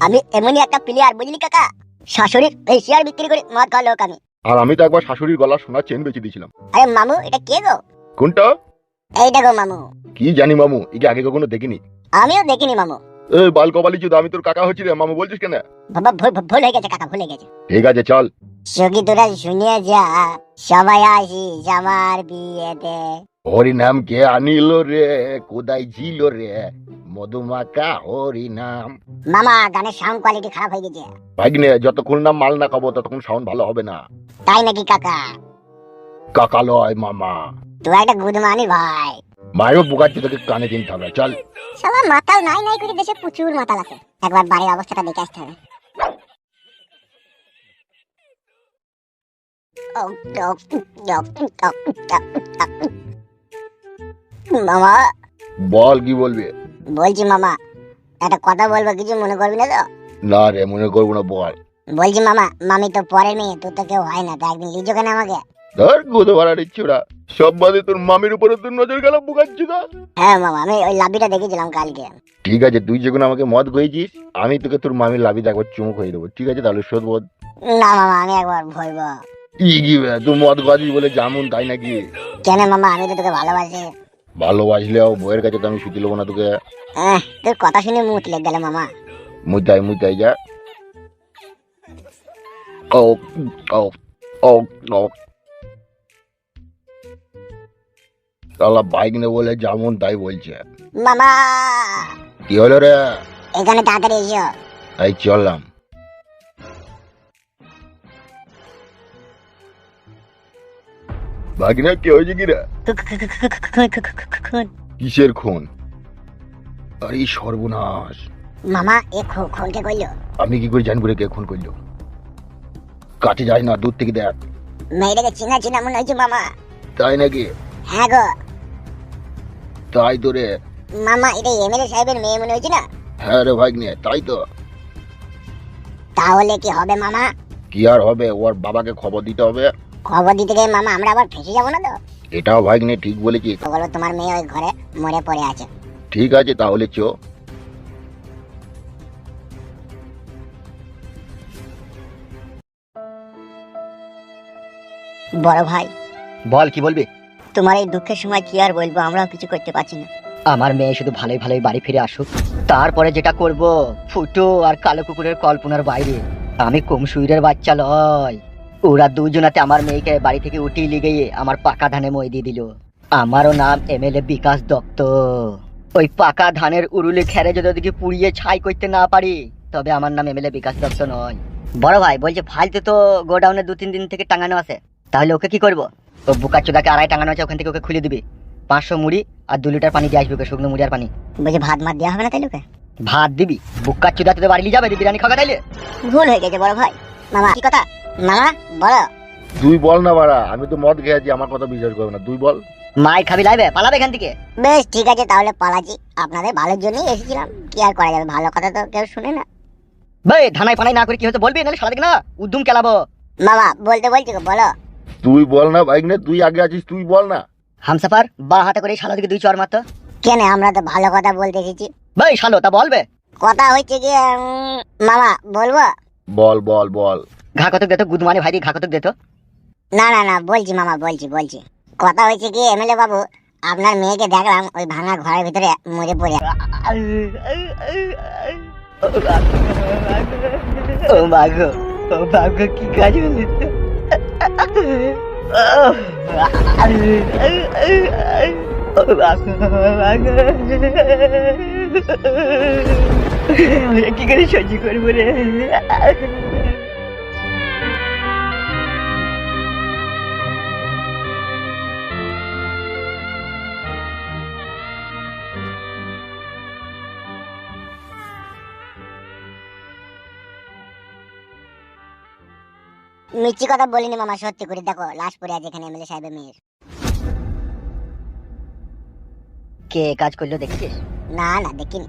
আমি এমনই একটা প্লেয়ার বুঝলি কাকা? শাশুড়ির এই শেয়ার বিক্রি করে মদ খাওয়া লোক আমি। আর আমি তো একবার শাশুড়ির গলা সোনার চেন বেঁচে দিয়েছিলাম। আরে মামু এটা কে গো? কোনটা? এইটা গো মামু। কি জানি মামু একে আগে কখনো দেখিনি। আমিও দেখিনি মামু। এ বাল কবালি চুদ আমি তোর কাকা হচ্ছি রে মামু বলছিস কেন? বাবা ভুল ভুল- হয়ে গেছে কাকা ভুল হয়ে গেছে। ঠিক আছে চল। সখী তোরা শুনে যা সবাই আসিস আমার বিয়েতে। হরি নাম কে আনিল রে কোদাই ছিল রে? মধুমাকা হরি নাম। মামা গানের সাউন্ড কোয়ালিটি খারাপ হয়ে গেছে। ভাগ্নে যতক্ষণ না মাল না খাব ততক্ষণ সাউন্ড ভালো হবে না। তাই নাকি কাকা? কাকা লয় মামা। তুই একটা গুদমানি ভাই। মায়েরও বুকাচ্ছি তোকে কানে কিনতে হবে চল। সবার মাতাল নাই নাই করে দেশে প্রচুর মাতাল আছে। একবার বাড়ির অবস্থাটা দেখে আসতে হবে। মামা। বল কি বলবি? বলছি মামা একটা কথা বলব কিছু মনে করবি না তো? না রে মনে করব না বল। বলছি মামা মামি তো পরের মেয়ে তোর তো কেউ হয় না তো একদিন লিজো কেন আমাকে? ধর গোদে ভাড়ার ইচ্ছুরা সব বাদে তোর মামির উপরে তোর নজর গেল বুকাচ্ছি না হ্যাঁ মামা আমি ওই লাবিটা দেখেছিলাম কালকে। ঠিক আছে তুই যখন আমাকে মদ গইছিস আমি তোকে তোর মামির লাভি একবার চুমুক হয়ে দেবো ঠিক আছে? তাহলে শোধ বোধ না মামা আমি একবার ভরবো। ই কি তুই মদ গাছিস বলে জামুন তাই নাকি? কেন মামা আমি তো তোকে ভালোবাসি। ভালোবাসলেও বইয়ের কাছে তো আমি শুতে নেব না তোকে। আহ, তোর কথা শুনে লেগে গেল মামা। মুতাই মুতাই যা। ও ও ও ও। তাহলে বাইক নে বলে যেমন তাই বলছে। মামা! কি হলো রে? এখানে তাড়াতাড়ি এসো। এই চললাম। বাগিনা কি হয়েছে কি রে কিসের খুন? আরে সর্বনাশ। মামা এ খো- খোলকে কইলো। আমি কি করে জানব রে কে খুন করল কাছে যাই না দূর থেকে দেখ। মেয়েটাকে চিনা চিনা মনে হচ্ছে মামা। তাই নাকি? হ্যাঁ গো। তাই তো রে। মামা এটা এমএলএ সাহেবের মেয়ে মনে হচ্ছে না? হ্যাঁ রে ভাগ্নে তাই তো। তাহলে কি হবে মামা? কি আর হবে? ওর বাবাকে খবর দিতে হবে। খবর দিতে গিয়ে মামা আমরা আবার ফেসে যাব না তো? এটাও ভাগ্নে ঠিক বলেছিস। বলো তোমার মেয়ে ওই ঘরে মরে পড়ে আছে। ঠিক আছে তাহলে চো। বড় ভাই বল কি বলবি? তোমার এই দুঃখের সময় কি আর বলব? আমরাও কিছু করতে পারছি না। আমার মেয়ে শুধু ভালোই ভালোই বাড়ি ফিরে আসুক। তারপরে যেটা করব ফুটো আর কালো কুকুরের কল্পনার বাইরে। আমি কম সুইরের বাচ্চা লয়। ওরা দুজনাতে আমার মেয়েকে বাড়ি থেকে উঠিয়ে লিগে আমার পাকা ধানে মই দিয়ে দিল। আমারও নাম এমএলএ বিকাশ দত্ত। ওই পাকা ধানের উরুলে খেরে যদি ওদিকে পুড়িয়ে ছাই করতে না পারি তবে আমার নাম এমএলএ বিকাশ দত্ত নয়। বড় ভাই বলছে ফালতু তো গোডাউনে দু তিন দিন থেকে টাঙানো আছে। তাহলে ওকে কি করব? ও বুকার চোদাকে আড়াই টাঙানো আছে ওখান থেকে ওকে খুলে দিবি। পাঁচশো মুড়ি আর দু লিটার পানি দিয়ে আসবে ওকে শুকনো মুড়ি আর পানি। বলছি ভাত মাত দেওয়া হবে না তাই লোকে ভাত দিবি? বুকার চুদাতে তো বাড়ি নিয়ে যাবে বিরিয়ানি খাওয়া তাইলে? ভুল হয়ে গেছে বড় ভাই। মামা কি কথা? মামা বলো। তুই বল না বাড়া আমি তো মদ খেয়েছি আমার কথা বিশ্বাস করবে না তুই বল। মাই খাবি লাইবে পালাবে এখান থেকে? বেশ ঠিক আছে তাহলে পালাচ্ছি। আপনাদের ভালোর জন্যই এসেছিলাম কি আর করা যাবে ভালো কথা তো কেউ শুনে না। ভাই ধানাই পানাই না করে কি হতে বলবি? নাহলে সারা দিকে না উদ্যম কেলাবো। মামা বলতে বলছি গো, বলো। তুই বল না ভাগ্নে তুই আগে আছিস তুই বল না। হামসাফার বা হাতে করে শালা দিকে দুই চর মারতো। কেন আমরা তো ভালো কথা বলতে এসেছি। ভাই শালো তা বলবে? কথা হচ্ছে কি মামা বলব? বল বল বল। ঘা কতক দিত গুদমানি ভাই দিয়ে ঘা কতক দিত না না না বলছি মামা বলছি বলছি। কথা হয়েছে কি এমএলএ বাবু আপনার মেয়েকে দেখলাম ওই ভাঙা ঘরের ভিতরে মরে পড়ে। ও মাগো ও মাগো কি কাজ হলো ও মাগো। কি করে সহ্য করব রে কথা বলিনি মামা সত্যি করে। দেখো লাশ পড়ে আছে এখানে এমএলএ সাহেবের মেয়ের। কে কাজ করল দেখছিস না না দেখিনি।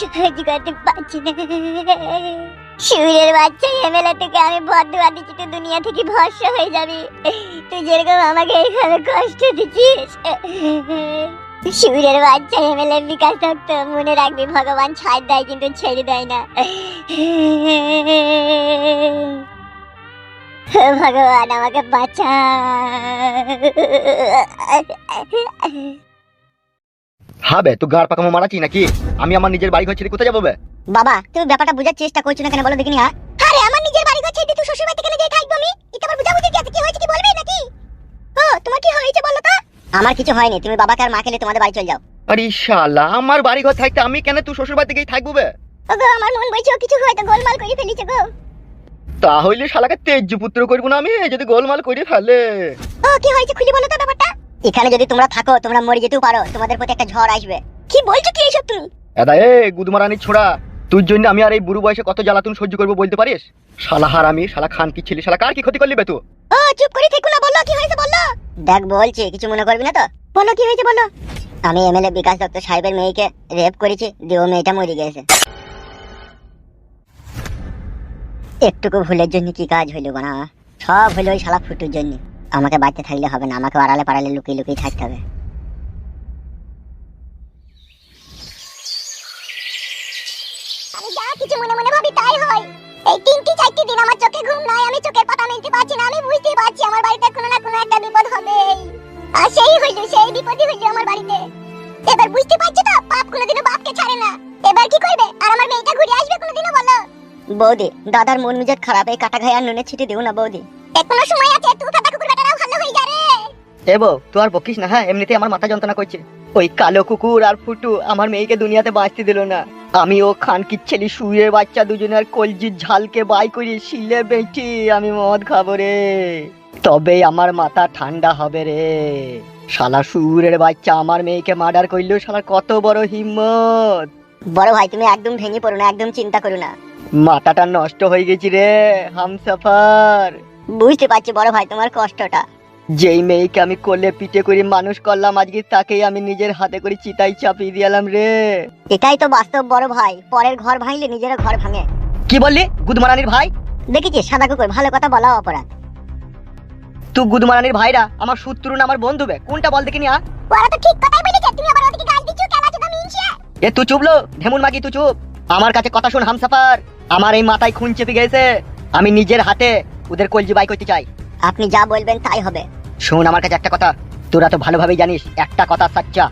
সহ্য করতে পারছি না। সুরের বাচ্চা এমএলএ থেকে আমি বদুয়া দিচ্ছি, তুই দুনিয়া থেকে ভস্য হয়ে যাবি। তুই যেরকম আমাকে এখানে কষ্ট দিচ্ছিস। সুরের বাচ্চা এমএলএ বিকাশ দত্ত মনে রাখবি ভগবান ছাড় দেয় কিন্তু ছেড়ে দেয় না। ভগবান আমাকে বাঁচা। হবে তো গাড় পাকামো মারাচ্ছি নাকি? আমি আমার নিজের বাড়ি ঘর ছেড়ে কোথায় যাব বাবা তুমি ব্যাপারটা বোঝার চেষ্টা করছ না কেন বলো দেখিনি হ্যাঁ? আরে আমার নিজের বাড়ি ঘর ছেড়ে তুই শ্বশুর বাড়িতে কেন যাই থাকব আমি? এটা আবার বুঝাবুঝি কি আছে? কি হয়েছে কি বলবি নাকি? ও তোমার কি হয়েছে বলো তো? আমার কিছু হয়নি তুমি বাবাকে আর মাকে নিয়ে তোমাদের বাড়ি চলে যাও। আরে শালা আমার বাড়ি ঘর থাকতে আমি কেন তুই শ্বশুর বাড়ি থেকেই থাকব বে? ওগো আমার মন বলছে ও কিছু হয়তো গোলমাল করে ফেলিছে গো। তাহলে শালাকে তেজ পুত্র করব না আমি? যদি গোলমাল করে ফেলে। ও কি হয়েছে খুলি বলো তো ব্যাপারটা। এখানে যদি তোমরা থাকো তোমরা মরে যেতেও পারো। তোমাদের প্রতি একটা ঝড় আসবে। কি বলছো কি এইসব তুমি? এদা এ গুদমারানি ছোড়া তোর জন্য আমি আর এই বুড়ো বয়সে কত জ্বালাতন সহ্য করব বলতে পারিস? শালা হারামি শালা খান কি ছেলে শালা কার কি ক্ষতি করলি বে তুই ও চুপ করে থেকো না বলো কি হয়েছে বলো? দেখ বলছি কিছু মনে করবি না তো? বলো কি হয়েছে বলো? আমি এমএলএ বিকাশ দত্ত সাহেবের মেয়েকে রেপ করেছি দিয়ে ও মেয়েটা মরে গেছে। একটুকু ভুলের জন্য কি কাজ হইল না? সব হইল ওই শালা ফুটুর জন্য। আমাকে বাঁচতে থাকলে হবে না আমাকে আড়ালে পাড়ালে লুকিয়ে লুকিয়ে থাকতে হবে। আমি যা কিছু মনে মনে ভাবি তাই হয়। এই তিনটি চারটি দিন আমার চোখে ঘুম নাই আমি চোখের পাতা মেলতে পারছি না আমি বুঝতেই পারছি আমার বাড়িতে কোনো না কোনো একটা বিপদ হবে আর সেই হইল সেই বিপদই হইল আমার বাড়িতে। এবার বুঝতে পারছি তো বাপ কোনোদিনও বাপকে ছাড়ে না। এবার কি করবে? আর আমার মেয়েটা ঘুরে আসবে কোনোদিনও বলো। বৌদি দাদার মন মেজাজ খারাপ এই কাটা ঘায়ে আর নুনে ছিটে দিও না বৌদি। এখনও সময় আছে তুই কাটা কুকুর এ বউ তুই আর বকিস না হ্যাঁ? এমনিতে আমার মাথা যন্ত্রণা করছে। ওই কালো কুকুর আর ফুটু আমার মেয়েকে দুনিয়াতে বাঁচতে দিল না। আমি ও খানকির ছেলে শুয়ে বাচ্চা দুজনের কলজির ঝালকে বাই করে শিলে বেঁচি আমি মদ খাব রে। তবে আমার মাথা ঠান্ডা হবে রে। শালা সুরের বাচ্চা আমার মেয়েকে মার্ডার করল শালার কত বড় হিম্মত। বড় ভাই তুমি একদম ভেঙে পড়ো না একদম চিন্তা করো না। মাথাটা নষ্ট হয়ে গেছি রে হামসাফার। বুঝতে পারছি বড় ভাই তোমার কষ্টটা। যেই মেয়েকে আমি কোলে পিঠে করে মানুষ করলাম আজকে তাকেই আমি নিজের হাতে করে চিতাই চাপিয়ে দিয়ালাম রে। এটাই তো বাস্তব বড় ভাই। পরের ঘর ভাঙলে নিজের ঘর ভাঙে। কি বললি গুদমারানির ভাই? দেখেছিস সাদা কুকুর ভালো কথা বলা অপরাধ। তুই গুদমারানির ভাইরা আমার শত্রু না আমার বন্ধু বে। কোনটা বল দেখিনি আ? ওরা তো ঠিক কথাই বলেছে তুমি আবার ওদিকে গাল দিচ্ছ কেলা চোদা মিনছে। এ তুই চুপলো ঢেমুন মাগি তুই চুপ। আমার কাছে কথা শুন হামসাফার। আমার এই মাথায় খুন চেপে গেছে। আমি নিজের হাতে ওদের কলজি বাই করতে চাই। আপনি যা বলবেন তাই হবে। শোন আমার কাছে একটা কথা, তোরা তো ভালোভাবেই জানিস, একটা কথা সাচ্চা।